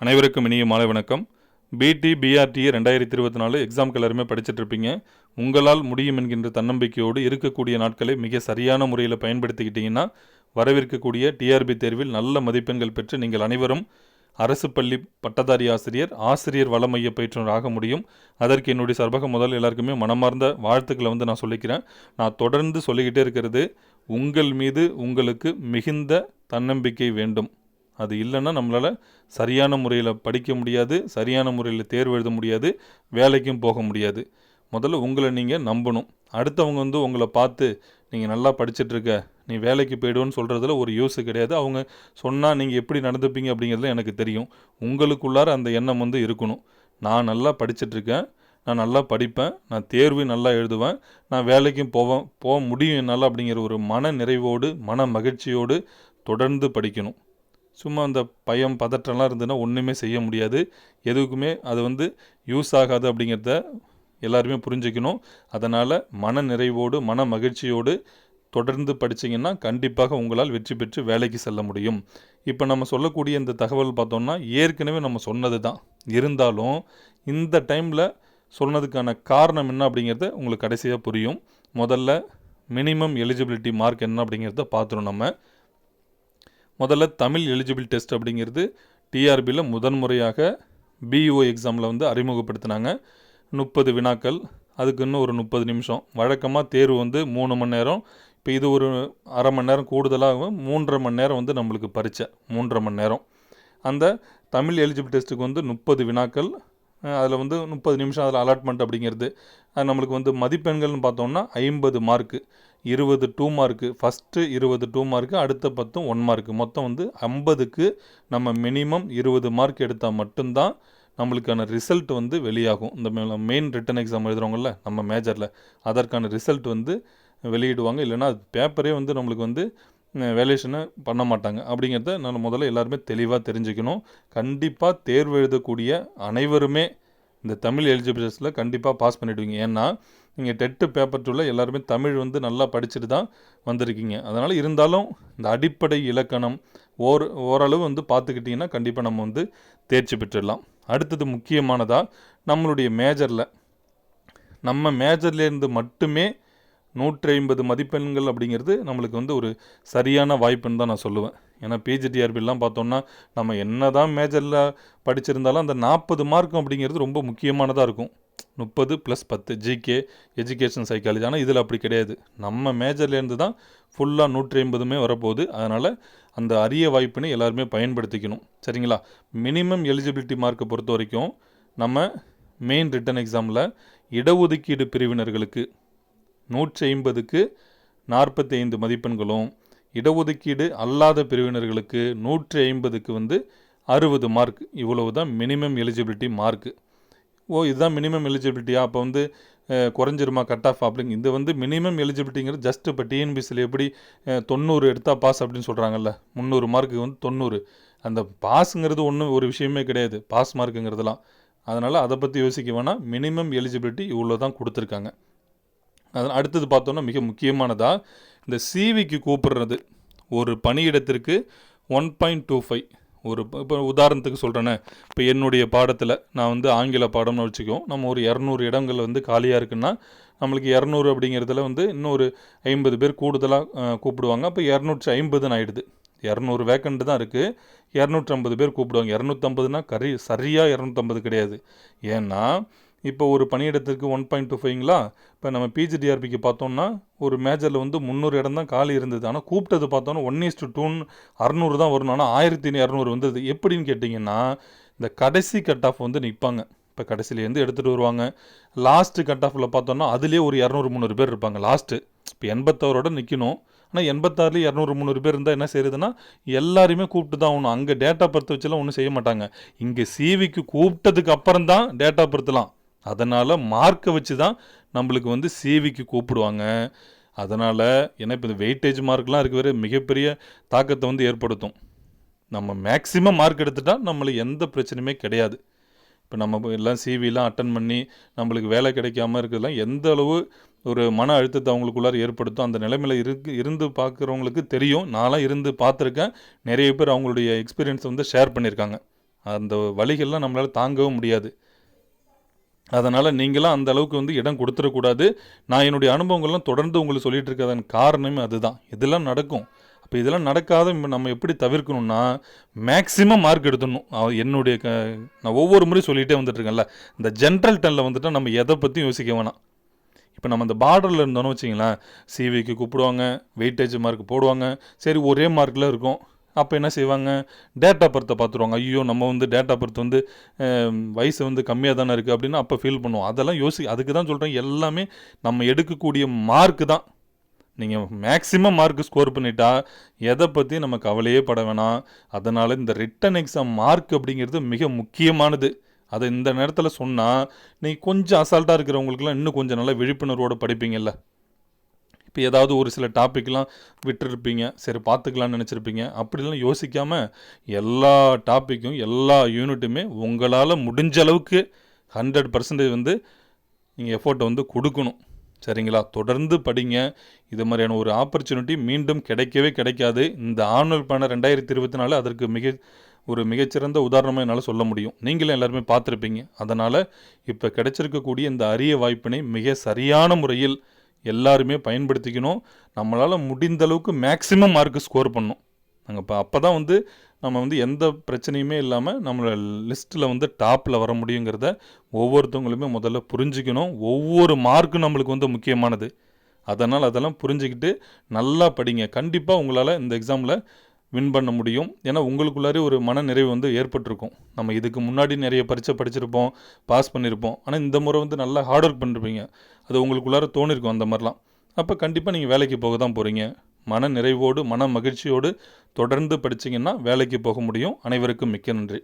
அனைவருக்கும் இனிய மாலை வணக்கம். பிடி பிஆர்டிஏ ரெண்டாயிரத்தி இருபத்தி நாலு எக்ஸாம்க்கு எல்லாருமே படிச்சுட்ருப்பீங்க உங்களால் முடியும் என்கின்ற தன்னம்பிக்கையோடு இருக்கக்கூடிய நாட்களை மிக சரியான முறையில் பயன்படுத்திக்கிட்டிங்கன்னா வரவிருக்கக்கூடிய டிஆர்பி தேர்வில் நல்ல மதிப்பெண்கள் பெற்று நீங்கள் அனைவரும் அரசு பள்ளி பட்டதாரி ஆசிரியர் ஆசிரியர் வள மைய பயிற்றுனர் ஆக முடியும். அதற்கு என்னுடைய சர்வக முதல் எல்லாருக்குமே மனமார்ந்த வாழ்த்துக்களை வந்து நான் சொல்லிக்கிறேன். நான் தொடர்ந்து சொல்லிக்கிட்டே இருக்கிறது உங்கள் மீது உங்களுக்கு மிகுந்த தன்னம்பிக்கை வேண்டும். அது இல்லைன்னா நம்மளால் சரியான முறையில் படிக்க முடியாது சரியான முறையில் தேர்வு எழுத முடியாது வேலைக்கும் போக முடியாது. முதல்ல உங்களை நீங்கள் நம்பணும். அடுத்தவங்க வந்து உங்களை பார்த்து நீங்கள் நல்லா படிச்சுட்ருக்க நீ வேலைக்கு போயிடுவோன்னு சொல்கிறதுல ஒரு யூஸு கிடையாது. அவங்க சொன்னால் நீங்கள் எப்படி நடந்துப்பீங்க? அப்படிங்கிறதுல எனக்கு தெரியும். உங்களுக்குள்ளார அந்த எண்ணம் வந்து இருக்கணும். நான் நல்லா படிச்சிட்டுருக்கேன் நான் நல்லா படிப்பேன் நான் தேர்வு நல்லா எழுதுவேன் நான் வேலைக்கும் போவேன் போக முடியும் என்னால் அப்படிங்கிற ஒரு மன நிறைவோடு மன மகிழ்ச்சியோடு தொடர்ந்து படிக்கணும். சும்மா அந்த பயம் பதற்றம்லாம் இருந்ததுன்னா ஒன்றுமே செய்ய முடியாது. எதுக்குமே அது வந்து யூஸ் ஆகாது அப்படிங்கிறத எல்லாருமே புரிஞ்சுக்கணும். அதனால் மன நிறைவோடு மன மகிழ்ச்சியோடு தொடர்ந்து படிச்சீங்கன்னா கண்டிப்பாக உங்களால் வெற்றி பெற்று வேலைக்கு செல்ல முடியும். இப்போ நம்ம சொல்லக்கூடிய இந்த தகவல் பார்த்தோம்னா ஏற்கனவே நம்ம சொன்னது தான் இருந்தாலும் இந்த டைமில் சொன்னதுக்கான காரணம் என்ன அப்படிங்கிறத உங்களுக்கு கடைசியாக புரியும். முதல்ல மினிமம் எலிஜிபிலிட்டி மார்க் என்ன அப்படிங்கிறத பார்த்துரும் நம்ம. முதல்ல தமிழ் எலிஜிபிள் டெஸ்ட் அப்படிங்கிறது டிஆர்பியில் முதன்முறையாக பிஇஓ எக்ஸாமில் வந்து அறிமுகப்படுத்தினாங்க. முப்பது வினாக்கள் அதுக்கு இன்னும் ஒரு முப்பது நிமிஷம். வழக்கமாக தேர்வு வந்து மூணு மணி நேரம். இப்போ இது ஒரு அரை மணி நேரம் கூடுதலாக மூன்றரை மணி நேரம் வந்து நம்மளுக்கு பரீட்சை மூன்றரை மணி நேரம். அந்த தமிழ் எலிஜிபிள் டெஸ்ட்டுக்கு வந்து முப்பது வினாக்கள் அதில் வந்து முப்பது நிமிஷம் அதில் அலாட்மெண்ட் அப்படிங்கிறது. அது நம்மளுக்கு வந்து மதிப்பெண்கள்னு பார்த்தோம்னா ஐம்பது மார்க்கு இருபது டூ மார்க்கு ஃபஸ்ட்டு இருபது டூ மார்க்கு அடுத்த பத்தும் ஒன் மார்க்கு மொத்தம் வந்து ஐம்பதுக்கு நம்ம மினிமம் இருபது மார்க் எடுத்தால் மட்டும்தான் நம்மளுக்கான ரிசல்ட் வந்து வெளியாகும். இந்த மெயின் ரிட்டன் எக்ஸாம் எழுதுகிறவங்கள நம்ம மேஜரில் அதற்கான ரிசல்ட் வந்து வெளியிடுவாங்க. இல்லைன்னா அது பேப்பரே வந்து நம்மளுக்கு வந்து வேலேஷனை பண்ண மாட்டாங்க. அப்படிங்கிறத நான் முதல்ல எல்லாருமே தெளிவாக தெரிஞ்சுக்கணும். கண்டிப்பாக தேர்வு எழுதக்கூடிய அனைவருமே இந்த தமிழ் எலிஜிபிலிட்டிஸில் கண்டிப்பாக பாஸ் பண்ணிவிடுவீங்க ஏன்னா நீங்கள் டெட்டு பேப்பர் டூவில் எல்லாருமே தமிழ் வந்து நல்லா படிச்சுட்டு தான் வந்திருக்கீங்க. அதனால் இருந்தாலும் இந்த அடிப்படை இலக்கணம் ஓர் ஓரளவு வந்து பார்த்துக்கிட்டிங்கன்னா கண்டிப்பாக நம்ம வந்து தேர்ச்சி பெற்றுடலாம். அடுத்தது முக்கியமானதாக நம்மளுடைய மேஜரில் நம்ம மேஜர்லேருந்து மட்டுமே நூற்றி ஐம்பது மதிப்பெண்கள் அப்படிங்கிறது நம்மளுக்கு வந்து ஒரு சரியான வாய்ப்புன்னு தான் நான் சொல்லுவேன். ஏன்னா பிஜிடிஆர்பிலாம் பார்த்தோம்னா நம்ம என்ன தான் மேஜரில் படிச்சிருந்தாலும் அந்த நாற்பது மார்க்கும் அப்படிங்கிறது ரொம்ப முக்கியமானதாக இருக்கும். முப்பது ப்ளஸ் பத்து ஜிகே எஜுகேஷன் சைக்காலஜி ஆனால் இதில் அப்படி கிடையாது. நம்ம மேஜர்லேருந்து தான் ஃபுல்லாக நூற்றி ஐம்பதுமே வரப்போகுது. அதனால் அந்த அரிய வாய்ப்பினை எல்லாருமே பயன்படுத்திக்கணும். சரிங்களா? மினிமம் எலிஜிபிலிட்டி மார்க்கை பொறுத்த வரைக்கும் நம்ம மெயின் ரிட்டன் எக்ஸாமில் இடஒதுக்கீடு பிரிவினர்களுக்கு நூற்றி ஐம்பதுக்கு நாற்பத்தி ஐந்து மதிப்பெண்களும் இடஒதுக்கீடு அல்லாத பிரிவினர்களுக்கு நூற்றி ஐம்பதுக்கு வந்து அறுபது மார்க். இவ்வளவு தான் மினிமம் எலிஜிபிலிட்டி மார்க்கு. ஓ இதுதான் மினிமம் எலிஜிபிலிட்டியா? அப்போ வந்து குறைஞ்சிருமா? கட் ஆஃப் அப்படிங்க இது வந்து மினிமம் எலிஜிபிலிட்டிங்கிறது ஜஸ்ட் இப்போ டிஎன்பிசியில் எப்படி தொண்ணூறு எடுத்தால் பாஸ் அப்படின்னு சொல்கிறாங்கல்ல முந்நூறு மார்க்கு வந்து தொண்ணூறு. அந்த பாஸுங்கிறது ஒன்றும் ஒரு விஷயமே கிடையாது. பாஸ் மார்க்குங்கிறதுலாம் அதனால் அதை பற்றி யோசிக்க வேணாம். மினிமம் எலிஜிபிலிட்டி இவ்வளோ தான் கொடுத்துருக்காங்க. அதனால் அடுத்தது பார்த்தோன்னா மிக முக்கியமானதாக இந்த சிவிக்கு கூப்பிடுறது. ஒரு பணியிடத்திற்கு ஒன் பாயிண்ட் டூ ஃபைவ் ஒரு இப்போ உதாரணத்துக்கு சொல்கிறேனே இப்போ என்னுடைய பாடத்தில் நான் வந்து ஆங்கில பாடம்னு வச்சுக்குவோம் நம்ம ஒரு இரநூறு இடங்கள் வந்து காலியாக இருக்குன்னா நம்மளுக்கு இரநூறு அப்படிங்கிறதுல வந்து இன்னொரு ஐம்பது பேர் கூடுதலாக கூப்பிடுவாங்க. அப்போ இரநூற்றி ஐம்பதுன்னு ஆகிடுது இரநூறு வேக்கண்ட் தான் இருக்குது இரநூற்றம்பது பேர் கூப்பிடுவாங்க. இரநூத்தம்பதுனா கரி சரியாக இரநூத்தம்பது கிடையாது. ஏன்னா இப்போ ஒரு பணியிடத்திற்கு ஒன் பாயிண்ட் டூ ஃபைவ்ங்களா இப்போ நம்ம பிஜிடிஆர்பிக்கு பார்த்தோம்னா ஒரு மேஜரில் வந்து முந்நூறு இடம் தான் காலி இருந்தது. ஆனால் கூப்பிட்டது பார்த்தோன்னா ஒன் இஸ் டு டூன்னு அறநூறு தான் வரணும். ஆனால் ஆயிரத்தி இரநூறு வந்தது. எப்படின்னு கேட்டிங்கன்னா இந்த கடைசி கட் ஆஃப் வந்து நிற்பாங்க இப்போ கடைசியிலேருந்து எடுத்துகிட்டு வருவாங்க. லாஸ்ட்டு கட் ஆஃபில் பார்த்தோன்னா அதுலேயே ஒரு இரநூறு முந்நூறு பேர் இருப்பாங்க. லாஸ்ட்டு இப்போ எண்பத்தாறோட நிற்கணும் ஆனால் எண்பத்தாறுலேயே இரநூறு முந்நூறு பேர் இருந்தால் என்ன செய்யுதுன்னா எல்லாரையுமே கூப்பிட்டு தான் ஆகணும். அங்கே டேட்டா பர்த் வச்சுலாம் ஒன்றும் செய்ய மாட்டாங்க. இங்கே சிவிக்கு கூப்பிட்டதுக்கு அப்புறம் தான் டேட்டா பர்த்லாம் அதனால் மார்க்கை வச்சு தான் நம்மளுக்கு வந்து சிவிக்கு கூப்பிடுவாங்க. அதனால் ஏன்னா இப்போ இந்த வெயிட்டேஜ் மார்க்லாம் இருக்க வரை மிகப்பெரிய தாக்கத்தை வந்து ஏற்படுத்தும். நம்ம மேக்ஸிமம் மார்க் எடுத்துட்டால் நம்மளுக்கு எந்த பிரச்சனையுமே கிடையாது. இப்போ நம்ம எல்லாம் சிவிலாம் அட்டன் பண்ணி நம்மளுக்கு வேலை கிடைக்காம இருக்கிறதுலாம் எந்த அளவு ஒரு மன அழுத்தத்தை அவங்களுக்குள்ளார ஏற்படுத்தும் அந்த நிலைமையில் இருக்கு இருந்து பார்க்குறவங்களுக்கு தெரியும். நான்லாம் இருந்து பார்த்துருக்கேன். நிறைய பேர் அவங்களுடைய எக்ஸ்பீரியன்ஸ் வந்து ஷேர் பண்ணியிருக்காங்க. அந்த வழிகள்லாம் நம்மளால் தாங்கவும் முடியாது. அதனால் நீங்களாம் அந்த அளவுக்கு வந்து இடம் கொடுத்துடக்கூடாது. நான் என்னுடைய அனுபவங்கள்லாம் தொடர்ந்து உங்களுக்கு சொல்லிகிட்டு இருக்கிறதன் காரணமே அதுதான். இதெல்லாம் நடக்கும். அப்போ இதெல்லாம் நடக்காத நம்ம எப்படி தவிர்க்கணும்னா மேக்ஸிமம் மார்க் எடுத்துடணும். என்னுடைய க நான் ஒவ்வொரு முறையும் சொல்லிகிட்டே வந்துட்டுருக்கேன்ல இந்த ஜென்ரல் டென்னில் வந்துட்டு நம்ம எதை பற்றியும் யோசிக்க வேணாம். இப்போ நம்ம அந்த பார்டரில் இருந்தோன்னு வச்சிங்களேன் சிவிக்கு கூப்பிடுவாங்க வெயிட்டேஜ் மார்க் போடுவாங்க சரி ஒரே மார்க்கில் இருக்கும். அப்போ என்ன செய்வாங்க? டேட்டா பர்த்தை பார்த்துருவாங்க ஐயோ நம்ம வந்து டேட்டா பர்த் வந்து வயசு வந்து கம்மியாக தானே இருக்குது அப்படின்னு அப்போ ஃபீல் பண்ணுவோம். அதெல்லாம் யோசி அதுக்கு தான் சொல்கிறேன் எல்லாமே நம்ம எடுக்கக்கூடிய மார்க்கு தான். நீங்கள் மேக்ஸிமம் மார்க் ஸ்கோர் பண்ணிட்டா எதை பற்றி நம்ம கவலையே பட வேணாம். அதனால் இந்த ரிட்டன் எக்ஸாம் மார்க் அப்படிங்கிறது மிக முக்கியமானது. அதை இந்த நேரத்தில் சொன்னால் நீங்கள் கொஞ்சம் அசால்ட்டாக இருக்கிறவங்களுக்குலாம் இன்னும் கொஞ்சம் நல்லா விழிப்புணர்வோடு படிப்பீங்கல்ல. இப்போ ஏதாவது ஒரு சில டாப்பிக்லாம் விட்டுருப்பீங்க. சரி பார்த்துக்கலாம்னு நினச்சிருப்பீங்க. அப்படிலாம் யோசிக்காமல் எல்லா டாப்பிக்கும் எல்லா யூனிட்டுமே உங்களால் முடிஞ்ச அளவுக்கு ஹண்ட்ரட் பர்சன்டேஜ் வந்து நீங்கள் எஃபோர்ட்டை வந்து கொடுக்கணும். சரிங்களா? தொடர்ந்து படிங்க. இது மாதிரியான ஒரு ஆப்பர்ச்சுனிட்டி மீண்டும் கிடைக்கவே கிடைக்காது. இந்த ஆனுவல் பணம் ரெண்டாயிரத்தி இருபத்தி நாலு அதற்கு மிக ஒரு மிகச்சிறந்த உதாரணமாக என்னால் சொல்ல முடியும். நீங்களும் எல்லாருமே பார்த்துருப்பீங்க. அதனால் இப்போ கிடைச்சிருக்கக்கூடிய இந்த அரிய வாய்ப்பினை மிக சரியான முறையில் எல்லாருமே பயன்படுத்திக்கணும். நம்மளால் முடிந்த அளவுக்கு மேக்ஸிமம் மார்க் ஸ்கோர் பண்ணணும். நாங்கள் இப்போ அப்போ தான் வந்து நம்ம வந்து எந்த பிரச்சனையுமே இல்லாமல் நம்மளோட லிஸ்ட்டில் வந்து டாப்பில் வர முடியுங்கிறத ஒவ்வொருத்தவங்களுமே முதல்ல புரிஞ்சுக்கணும். ஒவ்வொரு மார்க்கும் நம்மளுக்கு வந்து முக்கியமானது. அதனால் அதெல்லாம் புரிஞ்சுக்கிட்டு நல்லா படிங்க. கண்டிப்பாக உங்களால் இந்த எக்ஸாமில் வின் பண்ண முடியும். ஏன்னா உங்களுக்குள்ளாரே ஒரு மன நிறைவு வந்து ஏற்பட்டிருக்கும். நம்ம இதுக்கு முன்னாடி நிறைய பரீட்சை படிச்சிருப்போம் பாஸ் பண்ணியிருப்போம் ஆனால் இந்த முறை வந்து நல்லா ஹார்ட் ஒர்க் பண்ணிருப்பீங்க. அது உங்களுக்குள்ளார தோணிருக்கும் அந்த மாதிரிலாம். அப்போ கண்டிப்பாக நீங்கள் வேலைக்கு போக தான் போகிறீங்க மன நிறைவோடு மன மகிழ்ச்சியோடு தொடர்ந்து படிச்சீங்கன்னா வேலைக்கு போக முடியும். அனைவருக்கும் மிக்க நன்றி.